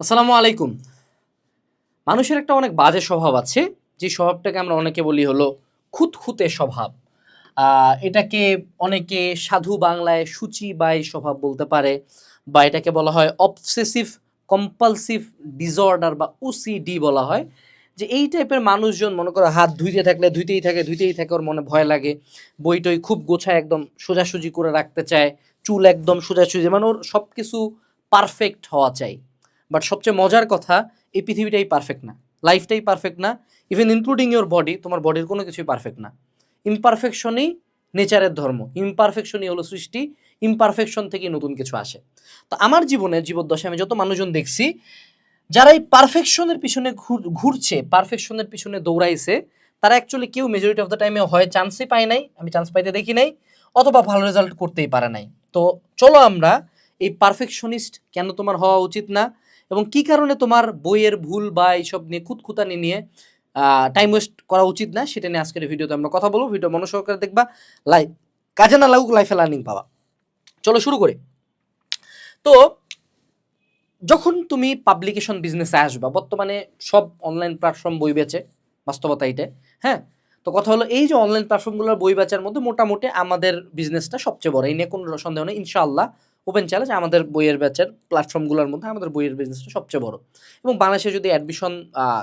আসসালামু আলাইকুম। মানুষের একটা অনেক বাজে স্বভাব আছে, যে স্বভাবটাকে আমরা অনেকে বলি হলো খুঁতখুঁতে স্বভাব। এটাকে অনেকে সাধু বাংলায় সূচি বাই স্বভাব বলতে পারে, বা এটাকে বলা হয় অবসেসিভ কম্পালসিভ ডিসঅর্ডার বা ওসিডি বলা হয়, যে এই টাইপের মানুষজন মনে করো হাত ধুইতে থাকলে ধুইতেই থাকে ধুইতেই থাকে, ওর মনে ভয় লাগে বইটই খুব গোছায় একদম সোজাসুজি করে রাখতে চায়, চুল একদম সোজাসুজি মানে ওর সব কিছু পারফেক্ট হওয়া চাই। বাট সবচেয়ে মজার কথা, এই পৃথিবীটাই পারফেক্ট না। লাইফটাই পারফেক্ট না। ইভেন ইনক্লুডিং ইওর বডি তোমার বডির কোনো কিছুই পারফেক্ট না। ইমপারফেকশনই নেচারের ধর্ম। ইমপারফেকশনই হলো সৃষ্টি। ইমপারফেকশন থেকে নতুন কিছু আসে। তো আমার জীবনে, জীবদ্দশায় আমি যত মানুষজন দেখছি, যারা এই পারফেকশনের পিছনে ঘুরছে পারফেকশনের পিছনে দৌড়াইছে, তারা অ্যাকচুয়ালি কেউ মেজরিটি অফ দ্য টাইমে হয় চান্সই পায় নাই, আমি চান্স পাইতে দেখি নাই, অথবা ভালো রেজাল্ট করতেই পারে নাই। তো চলো আমরা এই পারফেকশনিস্ট কেন তোমার হওয়া উচিত না? এবং কি কারণে তোমার বইয়ের ভুল বা এইসব নিয়ে খুঁতখুতানি নিয়ে টাইম ওয়েস্ট করা উচিত না, সেটা নিয়ে আজকের ভিডিওতে আমরা কথা বলব। ভিডিও মনোসহকারে দেখবা লাইভ কাজে না লাগুক লাইফে লার্নিং পাবা। চলো শুরু করি। তো, যখন তুমি পাবলিকেশন বিজনেসে আসবা, বর্তমানে সব অনলাইন প্ল্যাটফর্ম বই বেচে, বাস্তবতা এইটা হ্যাঁ? তো কথা হলো, এই যে অনলাইন প্ল্যাটফর্মগুলোর বই বেচার মধ্যে মোটামুটি আমাদের বিজনেসটা সবচেয়ে বড়। এই নিয়ে কোনো সন্দেহ নেই, ইনশাআল্লাহ। ওপেন চ্যালেঞ্জ আমাদের বইয়ের ব্যাচের প্ল্যাটফর্মগুলোর মধ্যে আমাদের বইয়ের বিজনেসটা সবচেয়ে বড়। এবং বাংলাদেশে যদি অ্যাডমিশন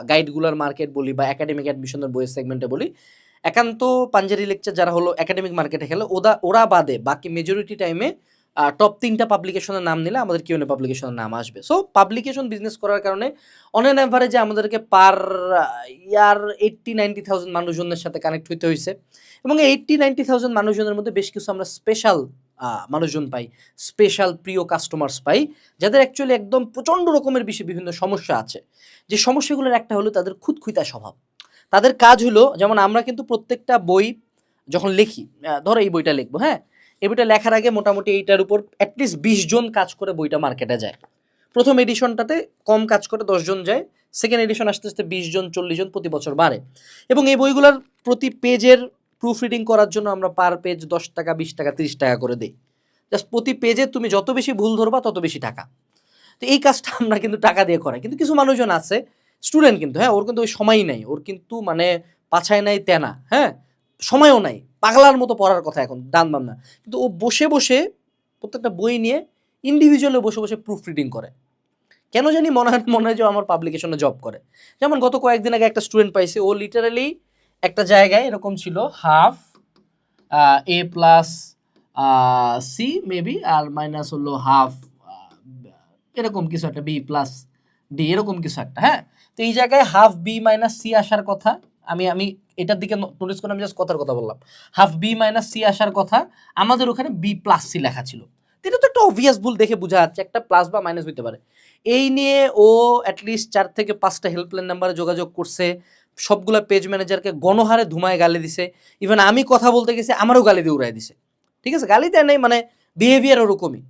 গাইডগুলোর মার্কেট বলি বা একাডেমিক অ্যাডমিশনের বইয়ের সেগমেন্টে বলি, একান্ত পাঞ্জারি লেকচার যারা হলো একাডেমিক মার্কেটে খেলে ওরা ওরা বাদে বাকি মেজরিটি টাইমে টপ তিনটা পাবলিকেশনের নাম নিলে আমাদের কিউনে পাবলিকেশনের নাম আসবে। সো পাবলিকেশন বিজনেস করার কারণে অন অ্যান অ্যাভারেজে আমাদেরকে per year eighty ninety thousand মানুষজনের সাথে কানেক্ট হইতে হয়েছে এবং এইট্টি নাইনটি থাউজেন্ড মানুষজনের মধ্যে বেশ কিছু আমরা স্পেশাল মানুষজন পাই স্পেশাল প্রিয় কাস্টমার্স পাই, যাদের অ্যাকচুয়ালি একদম প্রচণ্ড রকমের বেশি বিভিন্ন সমস্যা আছে। যে সমস্যাগুলোর একটা হলো তাদের খুঁতখুঁতা স্বভাব। তাদের কাজ হলো, যেমন আমরা কিন্তু প্রত্যেকটা বই যখন লিখি ধরো এই বইটা লিখব হ্যাঁ? এই বইটা লেখার আগে মোটামুটি এইটার উপর অ্যাটলিস্ট বিশ জন কাজ করে বইটা মার্কেটে যায়। প্রথম এডিশনটাতে কম কাজ করে দশজন যায় সেকেন্ড এডিশন আস্তে আস্তে বিশ জন, চল্লিশ জন প্রতি বছর বাড়ে। এবং এই বইগুলোর প্রতি পেজের প্রুফ রিডিং করার জন্য আমরা পার পেজ দশ টাকা, বিশ টাকা, তিরিশ টাকা করে দিই। জাস্ট প্রতি পেজে তুমি যত বেশি ভুল ধরবা, তত বেশি টাকা। তো এই কাজটা আমরা কিন্তু টাকা দিয়ে করাই। কিন্তু কিছু মানুষজন আছে স্টুডেন্ট কিন্তু হ্যাঁ ওর কিন্তু ওই সময়ই নাই। ওর কিন্তু মানে পাছায় নাই, তেনা হ্যাঁ সময়ও নাই। পাগলার মতো পড়ার কথা এখন, ডান বাম না কিন্তু ও বসে বসে প্রত্যেকটা বই নিয়ে ইন্ডিভিজুয়ালি বসে বসে প্রুফ রিডিং করে। কেন জানি মনে হয় মনে হয় যে আমার পাবলিকেশনে জব করে। যেমন গত কয়েকদিন আগে একটা স্টুডেন্ট পাইছে, ও লিটারালি একটা জায়গায় এরকম ছিল half A plus C maybe R minus হলো হাফ এরকম কিছু একটা বি প্লাস ডি এরকম কিছু একটা হ্যাঁ? তো এই জায়গায় হাফ বি মাইনাস সি আসার কথা, আমি আমি এটার দিকে নোটিস করে আমি জাস্ট কথার কথা বললাম। হাফ বি মাইনাস সি আসার কথা, আমাদের ওখানে বি প্লাস সি লেখা ছিল। এটা তো একটা অবভিয়াস ভুল দেখে বোঝা যাচ্ছে, একটা প্লাস বা মাইনাস হইতে পারে। এই নিয়ে ও অ্যাটলিস্ট চার থেকে পাঁচটা হেল্পলাইন নাম্বারে যোগাযোগ করছে সবগুলা পেজ ম্যানেজারকে গণহারে ধুমায় গালি দিছে। ইভেন আমি কথা বলতে গেছি, আমারও গালি দিয়ে উড়াই দিছে। ঠিক আছে? গালি দেয় নাই মানে বিহেভিয়ার ওরকমই।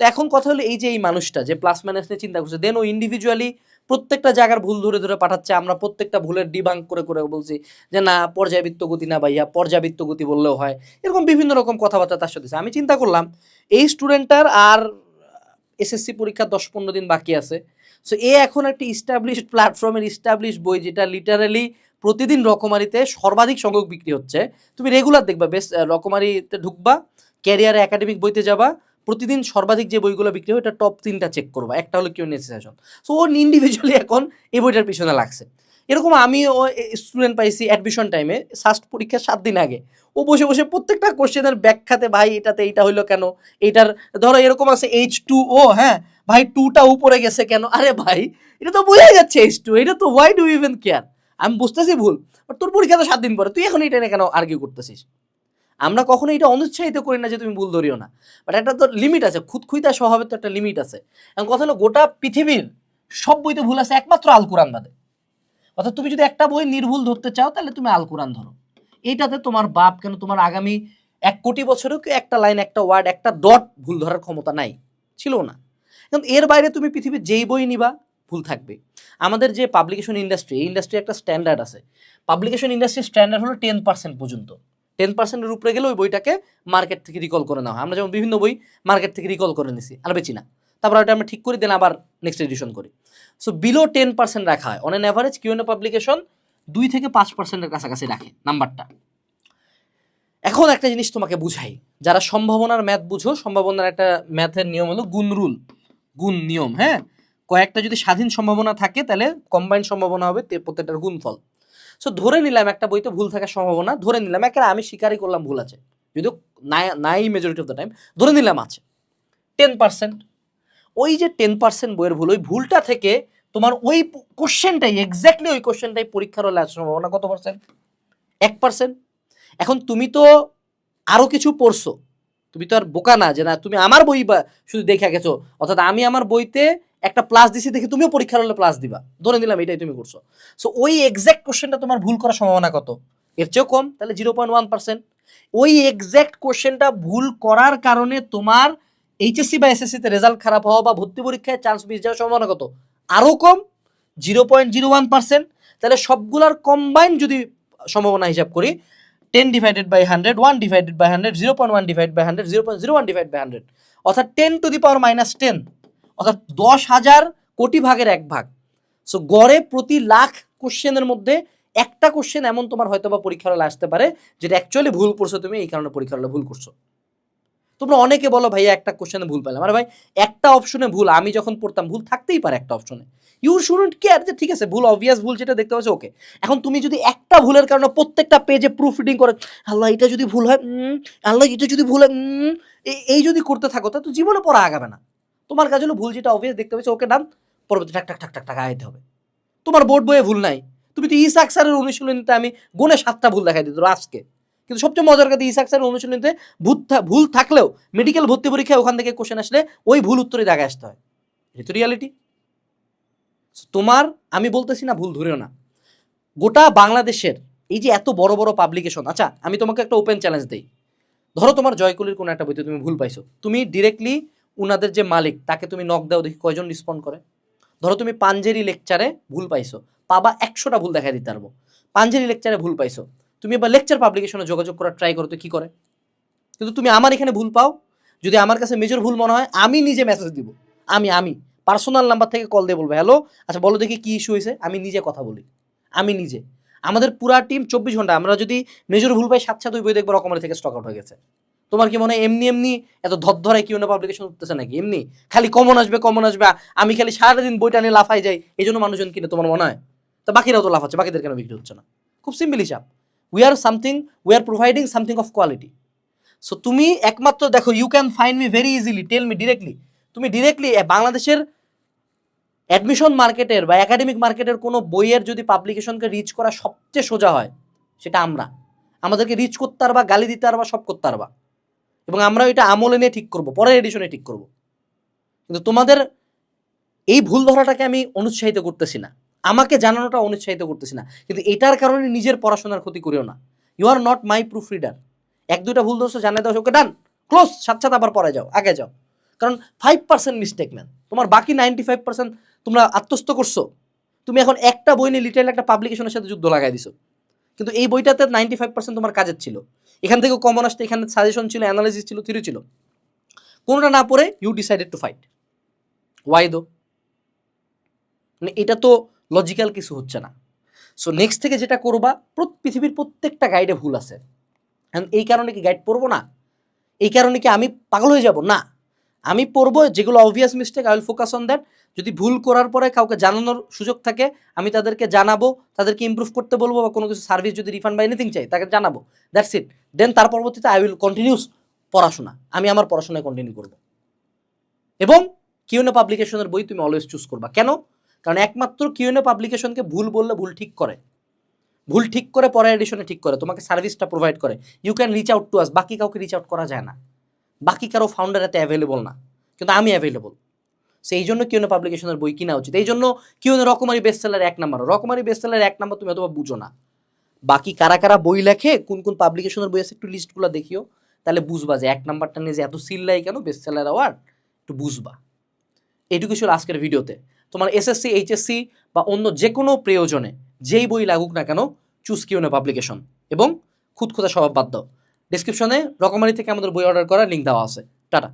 তো এখন কথা হলো এই যে এই মানুষটা, যে প্লাস মাইনাস নিয়ে চিন্তা করছে দেন ও ইন্ডিভিজুয়ালি প্রত্যেকটা জায়গার ভুল ধরে ধরে পাঠাচ্ছে। আমরা প্রত্যেকটা ভুলের ডিবাঙ্ক করে করে বলছি যে, না পর্যাবৃত্ত গতি না ভাইয়া পর্যাবৃত্ত গতি বললেও হয়। এরকম বিভিন্ন রকম কথাবার্তা তার সাথে আমি চিন্তা করলাম, এই স্টুডেন্টটার আর এসএসসি পরীক্ষা দশ পনেরো দিন বাকি আছে। সো এ এখন একটি ইস্টাবলিশড প্ল্যাটফর্মের ইস্টাবলিশ বই যেটা লিটারালি প্রতিদিন রকমারিতে সর্বাধিক সংখ্যক বিক্রি হচ্ছে। তুমি রেগুলার দেখবা, বেশ রকমারিতে ঢুকবা ক্যারিয়ার একাডেমিক বইতে যাবা, প্রতিদিন সর্বাধিক যে বইগুলো বিক্রি হয় এটা টপ তিনটা চেক করবা, একটা হলো কিউ নেসেশন সো ও ইন্ডিভিজুয়ালি এখন এই বইটার পিছনে লাগছে। এরকম আমি ও স্টুডেন্ট পাইছি অ্যাডমিশন টাইমে ফার্স্ট পরীক্ষার সাত দিন আগে। ও বসে বসে প্রত্যেকটা কোশ্চেনের ব্যাখ্যাতে, ভাই, এটাতে এইটা হইল কেন? এইটার ধরো এরকম আছে এইচ টু ও হ্যাঁ? ভাই টুটা উপরে গেছে কেন? আরে ভাই, এটা তো বোঝাই যাচ্ছে এইচ টু এটা তো ওয়াই ডু ইভেন কেয়ার আমি বুঝতেছি ভুল বাট তোর পরীক্ষা তো সাত দিন পরে, তুই এখন এটা নিয়ে কেন আর্গিউ করতেছিস? আমরা কখনো এটা অনুৎসাহিত করি না যে তুমি ভুল ধরিও না। বাট একটা তো লিমিট আছে খুঁতখুঁতা স্বভাবের তো একটা লিমিট আছে। এখন কথা হলো গোটা পৃথিবীর সব বইতে ভুল আছে একমাত্র আল কোরআন বাদে। অর্থাৎ তুমি যদি একটা বই নির্ভুল ধরতে চাও, তাহলে তুমি আল কোরআন ধরো। এইটাতে তোমার বাপ কেন, তোমার আগামী এক কোটি বছরেও কি একটা লাইন, একটা ওয়ার্ড, একটা ডট ভুল ধরার ক্ষমতা নাই? ছিল না। কিন্তু এর বাইরে তুমি পৃথিবীর যেই বই নিবা, ভুল থাকবে। আমাদের যে পাবলিকেশন ইন্ডাস্ট্রি এই ইন্ডাস্ট্রি একটা স্ট্যান্ডার্ড আছে। পাবলিকেশন ইন্ডাস্ট্রির স্ট্যান্ডার্ড হলো টেন পার্সেন্ট পর্যন্ত। টেন পার্সেন্টের উপরে গেলে ওই বইটাকে মার্কেট থেকে রিকল করে নেওয়া হয় আমরা যেমন বিভিন্ন বই মার্কেট থেকে রিকল করে নিছি, আর বেচি না। তারপর ওটা আমরা ঠিক করি দেন আবার নেক্সট এডিশন করি। সো বিলো টেন পার্সেন্ট রাখা হয়। On an average Q n A publication দুই থেকে পাঁচ পার্সেন্টের কাছাকাছি রাখে নাম্বারটা। এখন একটা জিনিস তোমাকে বুঝাই। যারা সম্ভাবনার ম্যাথ বুঝো, সম্ভাবনার একটা ম্যাথের নিয়ম হলো গুণ রুল গুণ নিয়ম হ্যাঁ? কয়েকটা যদি স্বাধীন সম্ভাবনা থাকে, তাহলে কম্বাইন সম্ভাবনা হবে প্রত্যেকটার গুণফল। সো ধরে নিলাম একটা বইতে ভুল থাকার সম্ভাবনা, ধরে নিলাম, একেবারে আমি স্বীকারই করলাম ভুল আছে। যদিও নাই নাই মেজরিটি অফ দ্য টাইম ধরে নিলাম আছে। টেন পার্সেন্ট ওই যে টেন পার্সেন্ট বইয়ের ভুল, ওই ভুলটা থেকে তোমার ওই কোশ্চেনটাই এক্স্যাক্টলি ওই কোশ্চেনটাই পরীক্ষার হলে আসার সম্ভাবনা কত পার্সেন্ট এক পার্সেন্ট এখন তুমি তো আরও কিছু পড়ছো। তুমি তো আর বোকা না যে না, তুমি আমার বই শুধু দেখে গেছো। অর্থাৎ আমি আমার বইতে একটা প্লাস দিছি দেখে তুমিও পরীক্ষার হলে প্লাস দিবা। ধরে নিলাম এটাই তুমি করছ। সো ওই এক্স্যাক্ট কোশ্চেনটা তোমার ভুল করার সম্ভাবনা কত? এর চেয়েও কম, তাহলে জিরো পয়েন্ট ওয়ান পার্সেন্ট ওই এক্স্যাক্ট কোশ্চেনটা ভুল করার কারণে তোমার এইচএসসি বা এসএসসিতে রেজাল্ট খারাপ হওয়া বা ভর্তি পরীক্ষায় চান্স মিস যাওয়ার সম্ভাবনা কত? আরও কম zero point zero one percent তাহলে সবগুলার কম্বাইন যদি সম্ভাবনা হিসাব করি ten divided by hundred one divided by hundred zero point one divide by hundred zero point zero one divide by hundred অর্থাৎ ten to the power minus ten অর্থাৎ দশ হাজার কোটি ভাগের এক ভাগ। সো গড়ে প্রতি লাখ কোশ্চেনের মধ্যে একটা কোশ্চেন এমন তোমার হয়তো বা পরীক্ষার হলে আসতে পারে, যেটা অ্যাকচুয়ালি ভুল করছ তুমি, এই কারণে পরীক্ষার হলে ভুল করছ। তোমরা অনেকে বলো, ভাইয়া, একটা কোশ্চেনে ভুল পেলাম আরে ভাই, একটা অপশনে ভুল, আমি যখন পড়তাম, ভুল থাকতেই পারে একটা অপশনে ইউ শুডন্ট কেয়ার যে, ঠিক আছে, ভুল অবভিয়াস ভুল যেটা দেখতে পাচ্ছ ওকে এখন তুমি যদি একটা ভুলের কারণে প্রত্যেকটা পেজে প্রুফ রিডিং করে, আল্লাহ, এটা যদি ভুল হয় আল্লাহ, এটা যদি ভুল হয় এই- যদি করতে থাকো, তা তো জীবনে পড়া আগাবে না। তোমার কাজ হলো ভুল যেটা অবভিয়াস দেখতে পাচ্ছ ওকে নাম পরবর্তী টাক টাক টাক টাক টাক আগাইতে হবে। তোমার বোর্ড বইয়ে ভুল নাই। তুমি তো ইসাক স্যারের অনুশীলনীতে আমি গুণে সাতটা ভুল দেখাই দিত আজকে। কিন্তু সবচেয়ে মজার কথা ইসাক স্যারের অনুশীলনীতে ভুল থাকলেও মেডিকেল ভর্তি পরীক্ষায় ওখান থেকে কোশ্চেন আসলে ওই ভুল উত্তরে জায়গায় আসতে হয়। এটা তো রিয়ালিটি তোমার, আমি বলতেছি না ভুল, ধরেও না। গোটা বাংলাদেশের এই যে এত বড় বড় পাবলিকেশন আচ্ছা আমি তোমাকে একটা ওপেন চ্যালেঞ্জ দিই। ধরো তোমার জয়কলির কোনো একটা বইতে তুমি ভুল পাইছো। তুমি ডিরেক্টলি উনাদের যে মালিক, তাকে তুমি নক দাও, দেখি কয়জন রেসপন্ড করে। ধরো তুমি পাঞ্জেরি লেকচারে ভুল পাইছো। পাবা একশোটা ভুল দেখা দিতে পারব। পাঞ্জেরি লেকচারে ভুল পাইছো। তুমি এবার লেকচার পাবলিকেশনে যোগাযোগ করার ট্রাই করো, তো কী করে? কিন্তু তুমি আমার এখানে ভুল পাও। যদি আমার কাছে মেজর ভুল মনে হয়, আমি নিজে মেসেজ দিব। আমি আমি। পার্সোনাল নাম্বার থেকে কল দিয়ে বলব হ্যালো আচ্ছা বলো দেখি কী ইস্যু হয়েছে? আমি নিজে কথা বলি। আমি নিজে। আমাদের পুরা টিম চব্বিশ ঘণ্টা, আমরা যদি মেজর ভুল পাই সাত সাত ওই বই দেখব, রকমের থেকে স্টক আউট হয়ে গেছে। তোমার কি মনে হয়, এমনি এমনি এত ধরধরায় কি পাবলিকেশন উঠতেছে নাকি? এমনি? খালি কমন আসবে কমন আসবে আমি খালি সারাদিন বইটা নিয়ে লাফাই যাই এই জন্য মানুষজন কিনে, তোমার মনে হয়? তো বাকিরাও তো লাফাচ্ছে, বাকিদের কেন বিক্রি হচ্ছে না? খুব সিম্পল হিসাব। We are something we are providing something of quality so তুমি একমাত্র দেখো you can find me very easily tell me directly তুমি ডিরেক্টলি বাংলাদেশের অ্যাডমিশন মার্কেটের বা একাডেমিক মার্কেটের কোনো বইয়ের যদি পাবলিকেশনকে রিচ করা সবচেয়ে সোজা হয়, সেটা আমরা। আমাদেরকে রিচ করতে পারবা, গালি দিতে পারবা, সব করতে পারবা। এবং আমরা এটা আমলে নিয়ে ঠিক করব, পরের এডিশনে ঠিক করব। কিন্তু তোমাদের এই ভুল ধরাটাকে আমি অনুৎসাহিত করতেছি না। আমাকে জানানোটা অনুৎসাহিত করতেছি না। কিন্তু এটার কারণে নিজের পড়াশোনার ক্ষতি করিও না। You are not my proofreader এক দুটা ভুল ধরছো, জানাই দাও, ওকে ডান ক্লোজ সাথে আবার পরে যাও, আগে যাও। কারণ ফাইভ পার্সেন্ট মিস্টেক ম্যান তোমার বাকি নাইনটি ফাইভ পার্সেন্ট তোমরা আত্মস্থ করছ। তুমি এখন একটা বই নিয়ে লিটারেল একটা পাবলিকেশনের সাথে যুদ্ধ লাগাই দিছো। কিন্তু এই বইটাতে নাইনটি ফাইভ পার্সেন্ট তোমার কাজের ছিল। এখান থেকে কমন আসতে এখানে সাজেশন ছিল অ্যানালিসিস ছিল থিওরি ছিল। কোনোটা না পড়ে you decided to fight why though মানে এটা তো লজিক্যাল কিছু হচ্ছে না। সো নেক্সট থেকে যেটা করবা পৃথিবীর প্রত্যেকটা গাইডে ভুল আছে। এই কারণে কি গাইড পড়ব না? এই কারণে কি আমি পাগল হয়ে যাব? না। আমি পড়ব যেগুলো obvious mistake I will focus on that যদি ভুল করার পরে কাউকে জানানোর সুযোগ থাকে, আমি তাদেরকে জানাব, তাদেরকে ইমপ্রুভ করতে বলব বা কোনো কিছু সার্ভিস যদি রিফান্ড বা এনিথিং চাই, তাকে জানাব। দ্যাটস ইট দেন তার পরবর্তীতে আই উইল কন্টিনিউস পড়াশোনা। আমি আমার পড়াশোনায় কন্টিনিউ করব। এবং কিউএনএ পাবলিকেশনের বই তুমি অলওয়েজ চুজ করবা। কেন? কারণ একমাত্র কিউএনএ পাবলিকেশনকে ভুল বললে ভুল ঠিক করে। ভুল ঠিক করে পরের এডিশনে ঠিক করে, তোমাকে সার্ভিসটা প্রোভাইড করে। You can reach out to us বাকি কাউকে রিচ আউট করা যায় না। বাকি কারও ফাউন্ডার এতে অ্যাভেলেবল না, কিন্তু আমি অ্যাভেলেবল সেই জন্য কিউনে পাবলিকেশনের বই কিনা উচিত। এই জন্য কিউনে রকমারি বেস্ট সেলার এক নাম্বার রকমারি বেস্ট সেলার এক নাম্বার তুমি অথবা বুঝো না। বাকি কারা কারা বই লেখে, কোন কোন পাবলিকেশনের বই আছে একটু লিস্টগুলো দেখিও। তাহলে বুঝবা যে এক নাম্বারটা নিয়ে যে এত সিল লাই কেন বেস্ট সেলার অ্যাওয়ার্ড একটু বুঝবা। এডুকেশন আজকের ভিডিওতে তোমার এসএসসি এইচএসসি বা অন্য যে কোনো প্রয়োজনে যেই বই লাগুক না কেন চুজ কিউনে পাবলিকেশন এবং খুদখুদা স্বভাব দাও। ডিসক্রিপশনে রকমারি থেকে আমাদের বই অর্ডার করার লিঙ্ক দেওয়া আছে। টাটা